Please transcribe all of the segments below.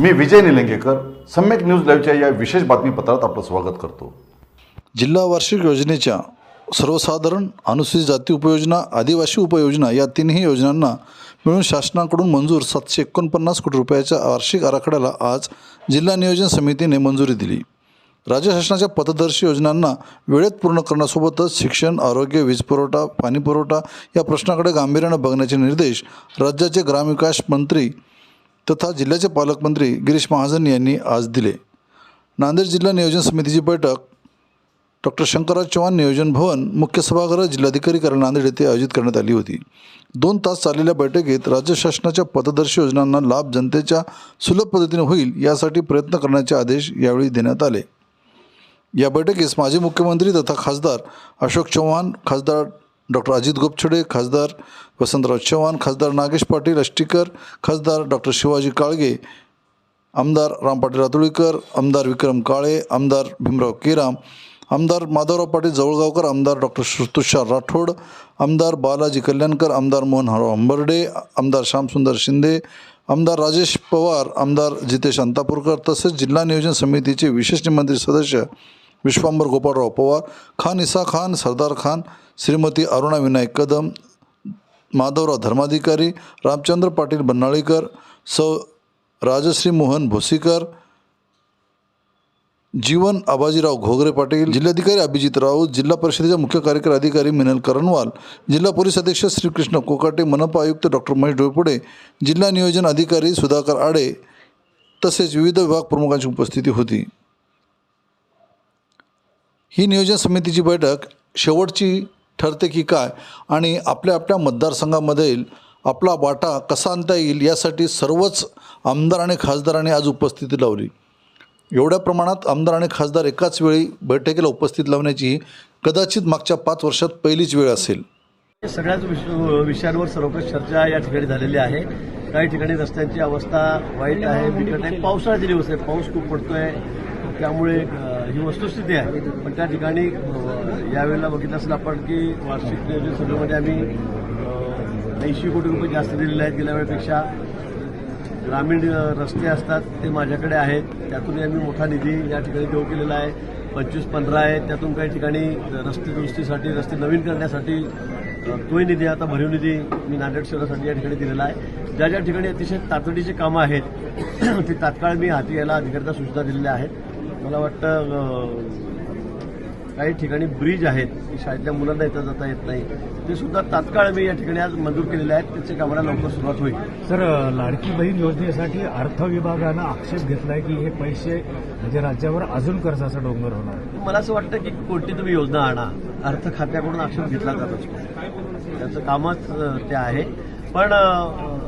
मी Vijay Nilangekar Samyak news लाईव्हच्या या विशेष बातमीपत्रात आपलं स्वागत करतो. जिल्हा वार्षिक योजनेच्या सर्वसाधारण अनुसूचित जाती उपयोजना आदिवासी उपयोजना या तिन्ही योजनांना मिळून शासनाकडून मंजूर सातशे एकोणपन्नास कोटी रुपयाच्या वार्षिक आराखड्याला आज जिल्हा नियोजन समितीने मंजुरी दिली. राज्य शासनाच्या पथदर्शी योजनांना वेळेत पूर्ण करण्यासोबतच शिक्षण आरोग्य वीज पुरवठा या प्रश्नाकडे गांभीर्यानं बघण्याचे निर्देश राज्याचे ग्रामविकास मंत्री तथा जिल्ह्याचे पालकमंत्री गिरीश महाजन यांनी आज दिले. नांदेड जिल्हा नियोजन समितीची बैठक डॉक्टर शंकरराज चव्हाण नियोजन भवन मुख्य सभागृह जिल्हाधिकारी कार्यालय नांदेड येथे आयोजित करण्यात आली होती. दोन तास चाललेल्या बैठकीत राज्य शासनाच्या पथदर्शी योजनांना लाभ जनतेच्या सुलभ पद्धतीने होईल यासाठी प्रयत्न करण्याचे आदेश यावेळी देण्यात आले. या बैठकीस माजी मुख्यमंत्री तथा खासदार अशोक चव्हाण खासदार डॉक्टर अजित गोपछडे खासदार वसंतराव चव्हाण खासदार नागेश पाटील अष्टीकर खासदार डॉक्टर शिवाजी काळगे आमदार रामपाटील रातुळीकर आमदार विक्रम काळे आमदार भीमराव केराम आमदार माधवराव पाटील जवळगावकर आमदार डॉक्टर तुषार राठोड आमदार बालाजी कल्याणकर आमदार मोहन हराव अंबर्डे आमदार श्यामसुंदर शिंदे आमदार राजेश पवार आमदार जितेश अंतापूरकर तसेच जिल्हा नियोजन समितीचे विशेष निमंत्रित सदस्य विश्वांबर गोपाळराव पवार खान इसा खान सरदार खान श्रीमती अरुणा विनायक कदम माधवराव धर्माधिकारी रामचंद्र पाटील बन्नाळीकर सौ राजश्री मोहन भोसीकर जीवन आबाजीराव घोगरे पाटील जिल्हाधिकारी अभिजित राऊत जिल्हा परिषदेच्या मुख्य कार्यकारी अधिकारी मिनल करणवाल जिल्हा पोलीस अधीक्षक श्रीकृष्ण कोकाटे मनपा आयुक्त डॉक्टर महेश डोळपुडे जिल्हा नियोजन अधिकारी सुधाकर आडे तसेच विविध विभाग प्रमुखांची उपस्थिती होती ही नियोजन समितीची बैठक शेवटची ठरते की काय आणि आपल्या आपल्या मतदारसंघामधील आपला वाटा कसा आणता येईल यासाठी सर्वच आमदार आणि खासदारांनी आज उपस्थिती लावली. एवढ्या प्रमाणात आमदार आणि खासदार एकाच वेळी बैठकीला उपस्थित लावण्याची कदाचित मागच्या पाच वर्षात पहिलीच वेळ असेल. सगळ्याच विष- विषयांवर सर्वकष चर्चा या ठिकाणी झालेली आहे. काही ठिकाणी रस्त्यांची अवस्था वाईट आहे बिकट आहे. पावसाळ्याचे दिवस आहे पाऊस खूप पडतोय. त्यामुळे ही वस्तुस्थिती आहे. पण त्या ठिकाणी यावेळेला बघितलं असेल आपण की वार्षिक नियोजन सभेमध्ये आम्ही ऐंशी कोटी रुपये जास्त दिलेले आहेत गेल्या वेळेपेक्षा. ग्रामीण रस्ते असतात ते माझ्याकडे आहेत. त्यातून आम्ही मोठा निधी या ठिकाणी देऊ केलेला आहे. पंचवीस पंधरा आहे. त्यातून काही ठिकाणी रस्ते दुरुस्तीसाठी रस्ते नवीन करण्यासाठी तोही निधी आता भरीव निधी मी नांदेड शहरासाठी या ठिकाणी दिलेला आहे. ज्या ज्या ठिकाणी अतिशय तातडीची कामं आहेत ती तात्काळ मी हाती यायला अधिकाऱ्यांना सूचना दिलेल्या आहेत. मला वाटतं काही ठिकाणी ब्रिज आहेत. की शाळेतल्या मुलांना येता जाता येत नाही. ते सुद्धा तात्काळ मी या ठिकाणी आज मंजूर केलेले आहेत. त्याच्या कामाला लवकर सुरुवात होईल. सर लाडकी बहीण योजनेसाठी अर्थ विभागानं आक्षेप घेतलाय की हे पैसे म्हणजे राज्यावर अजून कर्जाचा डोंगर होणार. मला असं वाटतं की कोणती तुम्ही योजना आणा. अर्थ खात्याकडून आक्षेप घेतला जात असतो. त्याचं कामच ते आहे. पण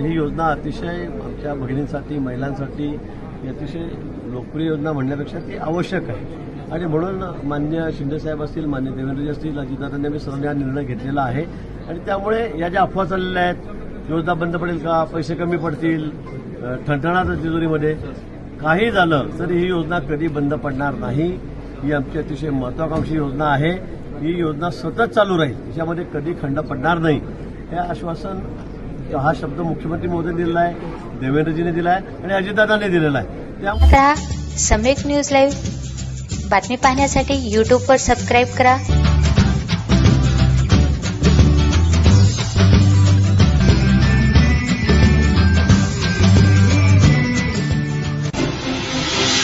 ही योजना अतिशय आमच्या भगिनींसाठी महिलांसाठी अतिशय लोकप्रिय योजना म्हणण्यापेक्षा ती आवश्यक आहे. आणि म्हणून मान्य शिंदेसाहेब असतील मान्य देवेंद्रजी असतील अजितदादांनी आम्ही सर्वांनी हा निर्णय घेतलेला आहे. आणि त्यामुळे या ज्या अफवा चाललेल्या आहेत योजना बंद पडेल का पैसे कमी पडतील अ, तिजोरीमध्ये काही झालं तरी ही योजना कधी बंद पडणार नाही ही आमची अतिशय महत्वाकांक्षी योजना आहे. ही योजना सतत चालू राहील त्याच्यामध्ये कधी खंड पडणार नाही. हे आश्वासन हा शब्द मुख्यमंत्री मोदींनी दिलेला आहे देवेंद्रजीने दिला आहे आणि अजितदादांनी दिलेला आहे. आता सम्यक न्यूज लाईव्ह बातमी पाहण्यासाठी यूट्यूबवर सबस्क्राईब करा.